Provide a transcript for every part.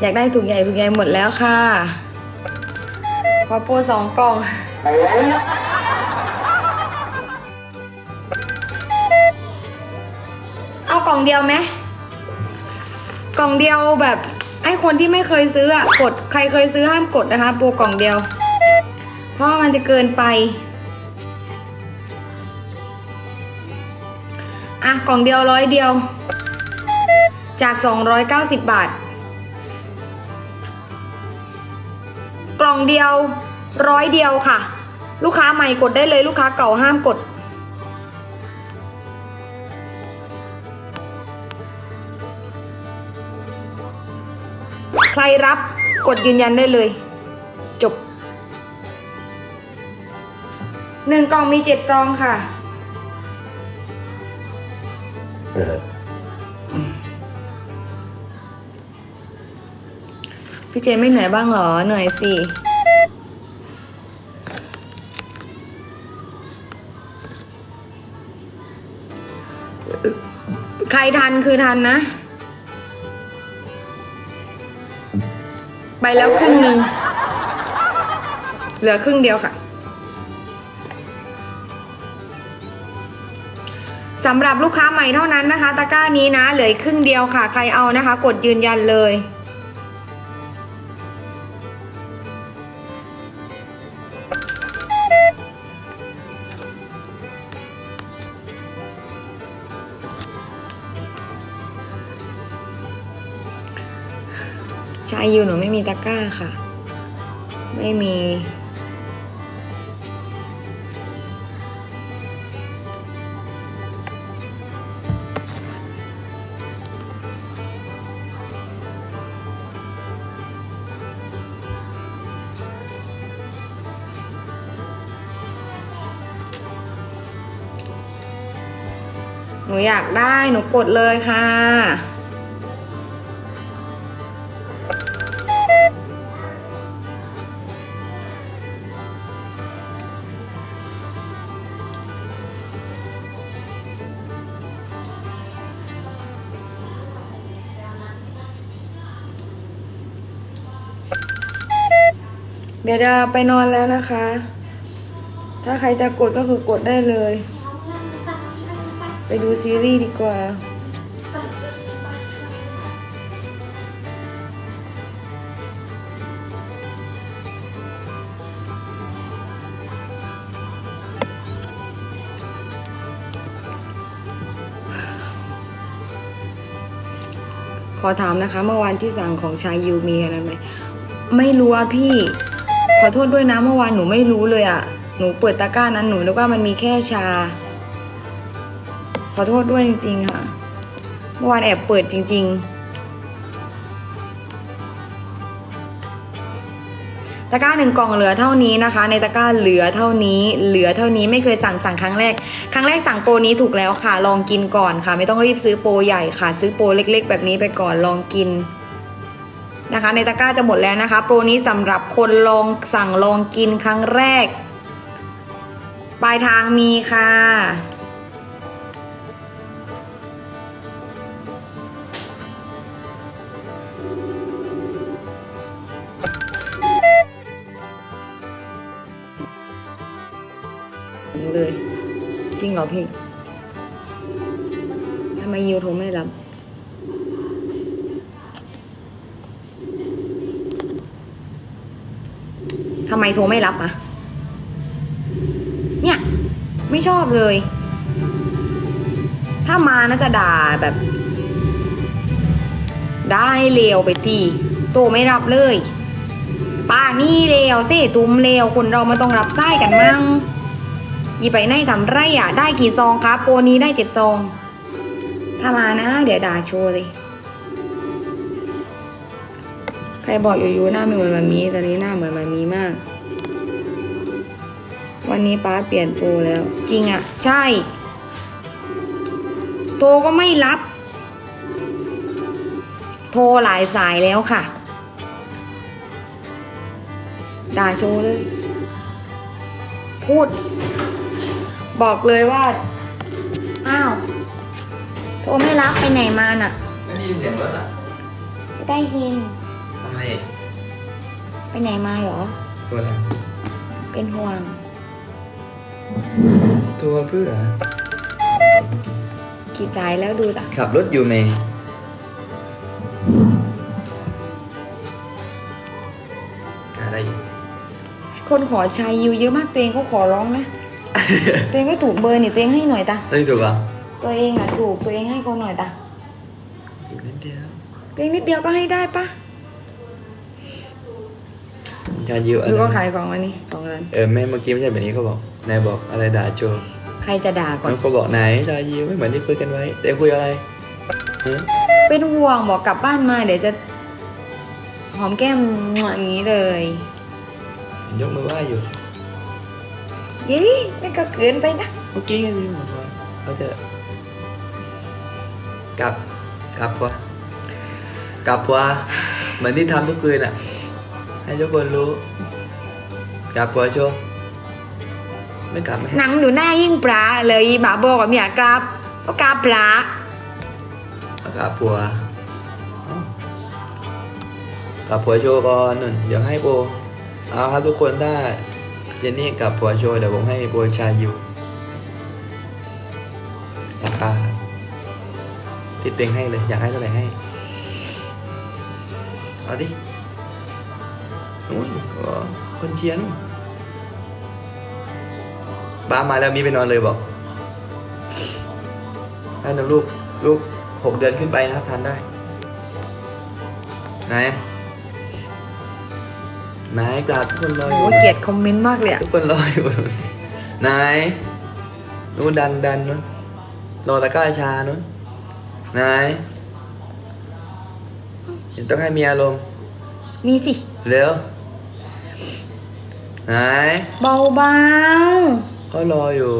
อยากได้ถุงใหญ่ถุงใหญ่หมดแล้วค่ะพอโปรสองกล่อง เอากล่องเดียวไหมกล่องเดียวแบบให้คนที่ไม่เคยซื้ออะกดใครเคยซื้อห้ามกดนะคะโปรกล่องเดียว เพราะมันจะเกินไปอะกล่องเดียวร้อยเดียว จาก 290 บาท องเดียวร้อยเดียวค่ะ ลูกค้าใหม่กดได้เลยลูกค้าเก่าห้ามกด ใครรับกดยืนยันได้เลย จบหนึ่งกล่องมีเจ็ดซองค่ะ พี่เจไม่เหนื่อยบ้างเหรอ เหนื่อยสิใครทันคือทันนะ ไปแล้วครึ่งหนึ่งเหลือครึ่งเดียวค่ะสำหรับลูกค้าใหม่เท่านั้นนะคะ ตะกร้านี้นะ เหลือครึ่งเดียวค่ะ ใครเอานะคะ กดยืนยันเลย ชายยูหนูไม่มีตะกร้าค่ะ ไม่มี หนูอยากได้หนูกดเลยค่ะ เดี๋ยวจะไปนอนแล้วนะคะ ถ้าใครจะกดก็คือกดได้เลย ไปดูซีรีส์ดีกว่า ขอถามนะคะ เมื่อวานที่สั่งของชายยูมีอะไรไหม ไม่รู้อะพี่ อโทษด้วยนะเมื่อวานหนูไม่รู้เลยอะหนูเปิดตะกร้านั้นหนูนึกว่ามันมีแค่ชา ขอโทษด้วยจริง ๆ ค่ะ เมื่อวานแอบเปิดจริง ๆ ตะกร้าหนึ่งกล่องเหลือเท่านี้นะคะ ในตะกร้าเหลือเท่านี้ เหลือเท่านี้ไม่เคยสั่งสั่งครั้งแรก ครั้งแรกสั่งโปรนี้ถูกแล้วค่ะ ลองกินก่อนค่ะ ไม่ต้องรีบซื้อโปรใหญ่ค่ะ ซื้อโปรเล็ก ๆ แบบนี้ไปก่อนลองกิน นะคะ ในตะกร้าจะหมดแล้วนะคะ โปรนี้สำหรับคนลองสั่งลองกินครั้งแรก ปลายทางมีค่ะเลย จริงเหรอพี่ทำไมยูโทรไม่รับ ทำไมโทรไม่รับอะเนี่ย ไม่ชอบเลย ถ้ามานะจะด่าแบบ ได้เลวไปทีโตไม่รับเลยป้านี่เลวสิตุ้มเลวคนเราไม่ต้องรับไส้กันมั่งยีไปไหนทำไรอะ ได้กี่ซองครับโปรนี้ได้เจ็ดซอง ถ้ามานะ เดี๋ยวด่าโชว์เลยใครบอกอยู่ๆหน้าไม่เหมือนมามีตอนนี้หน้าเหมือนมามีมาก วันนี้ป้าเปลี่ยนโปรแล้ว จริงอะ ใช่ โทรก็ไม่รับ โทรหลายสายแล้วค่ะ ด่าโชว์เลย พูด บอกเลยว่า อ้าว โทรไม่รับไปไหนมาน่ะ ไม่ได้ยินเสียงรถอะไม่ได้ยินไม่ไปไหนมาเหรอ ตัวอะไรเป็นห่วง ตัวเพื่อ กี่สายแล้วดูจ้ะขับรถอยู่ไหมอะไรอีกคนขอชายยูเยอะมากตัวเองก็ขอร้องนะ ตัวเองก็ถูกเบอร์นี่ตัวเองให้หน่อยตาเฮ้ยถูกป่ะตัวเองอะถูกตัวเองให้เขาหน่อยตาอีกนิดเดียวตัวเองนิดเดียวก็ให้ได้ปะชายิวอะดูไรก็ขายของวันนี้สองร้านเออแม่เมื่อกี้ไม่ใช่แบบนี้เขาบอก นายบอกอะไรด่าโจใครจะด่าก่อนแล้วเขาบอกไหนชายิวไม่เหมือนที่คุยกันไว้แต่คุยอะไรฮะเป็นห่วงบอกกลับบ้านมาเดี๋ยวจะ หอมแก้มอย่างนี้เลยยกมือไหว้อยู่ยี่นี่ก็เกินไปนะเมื่อกี้ก็มีบอกว่าเขาจะกลับกลับวะกลับวะเหมือนที่ทำทุกคืนอะ ให้ทุกคนรู้กลับวะโจ ไม่กลับไหมหนังอยู่หน้ายิ่งปลาเลยหมาบอกว่าไม่อยากกลับก็กลับปลากลับผัวเอ้ากลับผัวโชว์ก่อนนู่นเดี๋ยวให้โบเอาครับทุกคนถ้าเจนนี่กลับผัวโชว์เดี๋ยวผมให้โบชายูราคาที่เต็งให้เลย อยากให้เท่าไหร่ให้เอาดินู้นอ๋อคนเชียร์นู่น บ้ามาแล้วมีไปนอนเลยบอกให้นมลูกลูกหกเดือนขึ้นไปนะครับทานได้ ไหนไหนกราบทุกคนรออโอ้ยู่เกลียดคอมเมนต์มากเลยอะทุกคนรออยู่ไหนนู้นดันดันนู้นรอตะกร้าชานู้นไหนเดี๋ยวต้องให้มีอารมณ์มีสิ เร็วไหนเบาเขารออยู่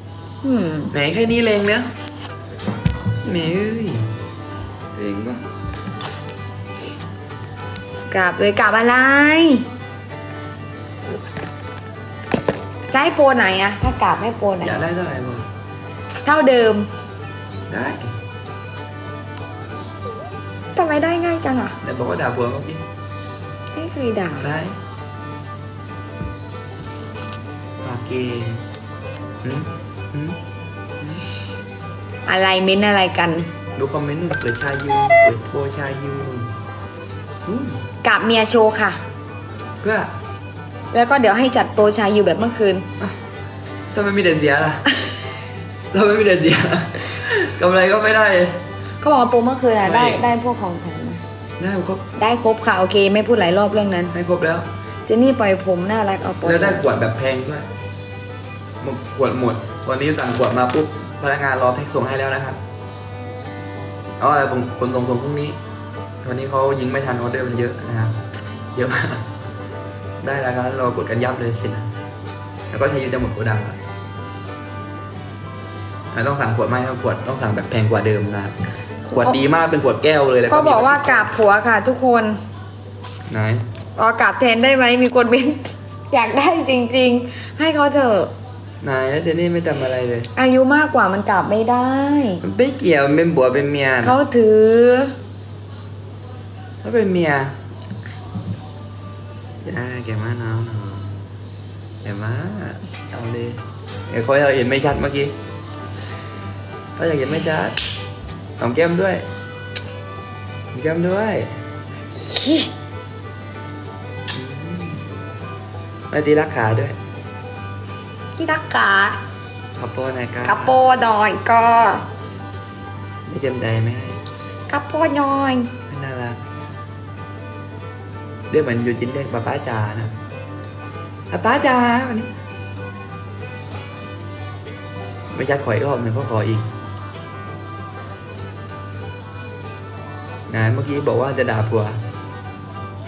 ๆอืมไหนแค่นี้เลงเนี้ยแหม่เอ้ยเลงก็กลับเลยกลับอะไรจะให้โปรไหนอะถ้ากลับให้โปรไหนอยากได้เท่าไหร่บอกเท่าเดิม ได้ทำไมได้ง่ายจังอะแต่บอกว่าด่าผัวเมื่อกี้ไม่เคยด่าได้ปากเกงหืมหืม อะไรเม้นอะไรกัน ดูคอมเมนต์หน่อยเปิดชายูเปิดโบชายูอืมกับเมียโชว์ค่ะ เพื่อแล้วก็เดี๋ยวให้จัดโปรชายอยู่แบบเมื่อคืน ทำไมมีแต่เสียล่ะ ทำไมมีแต่เสียกำไรก็ไม่ได้ เขาบอกว่าโปรเมื่อคืนอะไม่ ได้ได้พวกของแถมมาได้ครบได้ครบค่ะโอเค ไม่พูดหลายรอบเรื่องนั้น ได้ครบแล้ว เจนนี่ปล่อยผมน่ารักเอาโปรแล้วได้ขวดแบบแพงด้วยหมด ขวดหมด วันนี้สั่งขวดมาปุ๊บพนักงานรอแพ็คส่งให้แล้วนะครับ เอาอะไรผมคนส่งส่งพรุ่งนี้ วันนี้เขายิงไม่ทันออเดอร์มันเยอะนะครับ เยอะมาก ได้แล้วครับเรากดกันยับเลยสินะแล้วก็ใช้ยูจะหมดโกดังแล้วแล้วต้องสั่งขวดไม่ต้องขวดต้องสั่งแบบแพงกว่าเดิมนะครับขวดดีมากเป็นขวดแก้วเลยแล้วก็มีบอกว่ากราบผัวค่ะ ทุกคนไหนอ๋อกราบแทนได้ไหมมีคนเม้นอยากได้จริง ๆ ให้เขาเถอะ ไหนแล้วเจนี่ไม่ทำอะไรเลย อายุมากกว่ามันกราบไม่ได้ มันไม่เกี่ยวมันเป็นบัวเป็นเมียนะเขาถือถ้าเป็นเมียจ้าแกมาน้องน้องแกมาเอาเลยเดี๋ยวเขาอยากเห็นไม่ชัดเมื่อกี้เขาอยากเห็นไม่ชัดหอมแก้มด้วยหอมแก้มด้วยอืมไม่ตีรักขาด้วย ที่รักกาขับโป้หนอยครับกระโปรดอยก็ไม่เต็มใจไหมให้กระโปรน้อยไม่น่ารักเรียกเหมือนอยู่จินเรียกป้าป้าจ๋านะป้าป้าจ๋าวันนี้ ไม่ชัดขออีกรอบหนึ่งก็ขออีกนายเมื่อกี้บอกว่าจะด่าผัว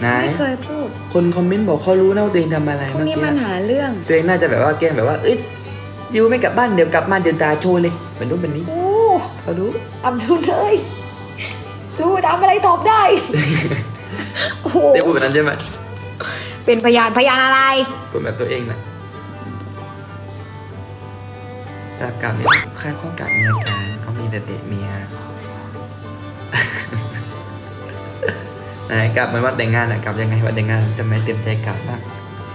นายไม่เคยพูดคนคอมเมนต์บอกเขารู้นะว่าตัวเองทำอะไรพวกเมื่อนี้กี้มันหาเรื่องตัวเองน่าจะแบบว่าแกล้งแบบว่าเอ้ยยูไม่กลับบ้านเดี๋ยวกลับมาเดี๋ยวด่าโชว์เลยเป็นรูปเป็นนี้โอ้เขารู้อับดุลเลยรู้ทำอะไรตอบได้โอ้โหได้พูดแบบนั้นใช่ไหมเป็นพยานพยานอะไร คนแบบตัวเองนะแต่กับเนี่ยค่าข้อกับเมียกันเขามีแต่เตะเมีย ไหนกลับเหมือนวันแต่งงานอะกลับยังไงวันแต่งงานทำไมเต็มใจกลับมาก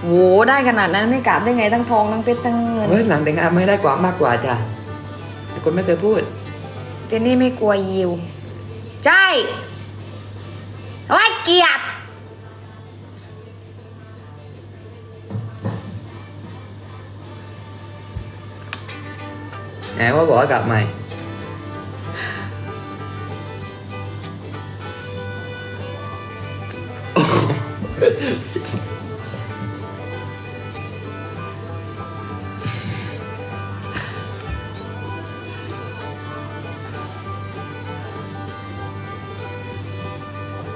โหได้ขนาดนั้นไม่กลับได้ไงทั้งทองทั้งเพชรทั้งเงินเฮ้ยหลังแต่งงานไม่ได้กว่ามากกว่าจ้ะแต่คนไม่เคยพูด เจนนี่ไม่กลัวยิว ใช่ว่าเกลียดไหนว่าบอกว่ากลับใหม่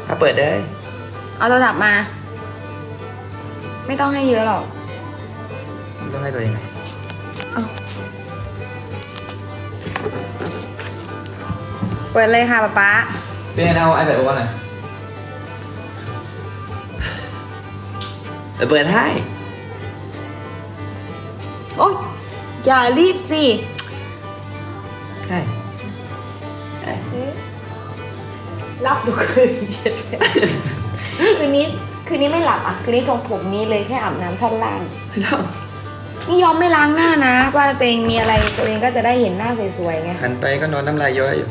ถ้าเปิดได้ เอาโทรศัพท์มา ไม่ต้องให้เยอะหรอกมันต้องให้ตัวเองอะเปิดเลยค่ะป๊าป๊า เป็นเอา iPad โอวันหน่อย เดี๋ยวเปิดให้ โอ๊ยอย่ารีบสิใช่รับทุกคืนคืนนี้คืนนี้ไม่หลับอะคืนนี้ทรงผมนี้เลยแค่อาบน้ำท่อนล่างไม่ต้องนี่ยอมไม่ล้างหน้านะว่าตัวเองมีอะไรตัวเองก็จะได้เห็นหน้าสวยๆไงหันไปก็นอนน้ำลายย้อยอยู่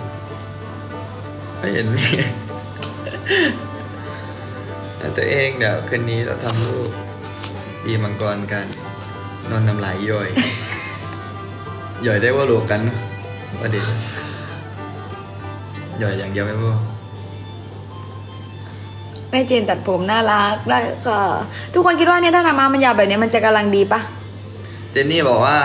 ไม่เห็นมีแต่ตัวเองเดี๋ยวคืนนี้เราทำรูปปีมังกรกัน นอนน้ำลายย่อย ย่อยได้ว่าโลกันเนอะประเด็นย่อยอย่างเดียวไม่พอแม่เจนตัดผมน่ารักได้ค่ะ ทุกคนคิดว่าเนี่ยถ้าทำมามันยาวแบบนี้มันจะกำลังดีปะเจนนี่บอกว่า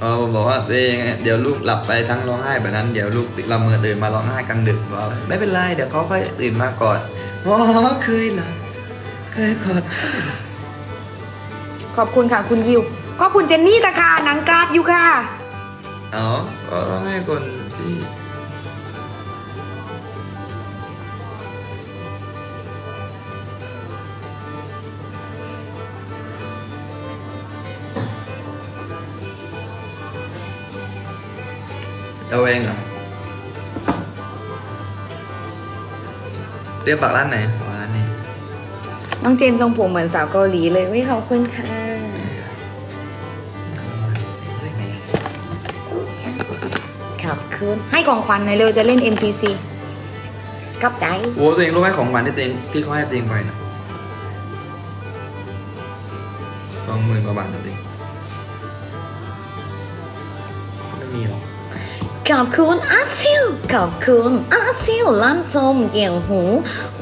เออบอกว่าตัวเองเดี๋ยวลูกหลับไปทั้งร้องไห้แบบนั้น เดี๋ยวลูกละเมอตื่นมาร้องไห้กลางดึกบอกว่าไม่เป็นไรเดี๋ยวเขาก็ตื่นมากอดอ๋อเคยเหรอเคยกอดขอบคุณค่ะคุณยิวขอบคุณเจนนี่ตะค่ะหนังกราฟอยู่ค่ะ อ๋อก็ร้องไห้คนที่ เอาเองเหรอเตรียมปากร้านไหนปากร้านนี้น้องเจนทรงผมเหมือนสาวเกาหลีเลยวิขอบคุณค่ะขอบคุณให้ของขวัญหน่อยเร็วจะเล่น NPC กับใจโอ้ตัวเองรู้ไหมของขวัญที่ตัวเองที่เขาให้ตัวเองไปนะสองหมื่นกว่าบาทนะตัวเอง ขอบคุณอาซิลขอบคุณอาซิลลันทมเกี่ยวหู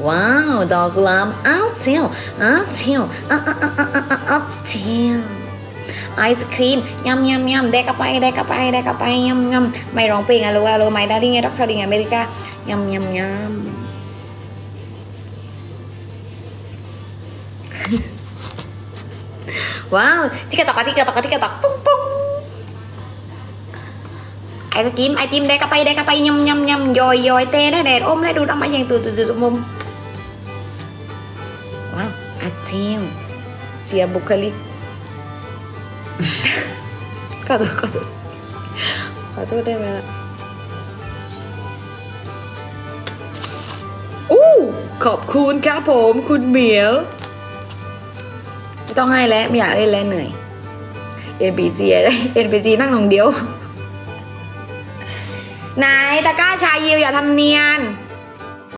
ว้าว ดอกลาบอาซิลอาซิลอาอาอาอาอาอาซิลไอศครีมยำยำยำเด็กกับไปเด็กกับไปเด็กกับไปยำยำไม่ร้องเพลงอะรู้อะรู้ไหมดาริ่ไงด็อกเตอร์ดิงอเมริกายำยำยำว้าวทิกกะตอกทิกกะตอกทิกกะตอกปุ้งปุ้ง ไอศกรีมไอติมได้กระไปได้กระไปยำยำยำยอยยอยเตะได้แดดอมได้ดูดออกมาอย่างตุ่ตุ่ตุ่มุมว้าวไอติมเสียบุคลิกขอโทษขอโทษขอโทษได้ไหมล่ะอู้ขอบคุณครับผมคุณเหมียวไม่ต้องให้แล้วไม่อยากเล่นแล้วเหนื่อย NPC อะไร NPC นั่งหนองเดียว ไหนตะกร้าชายิวอย่าทำเนียน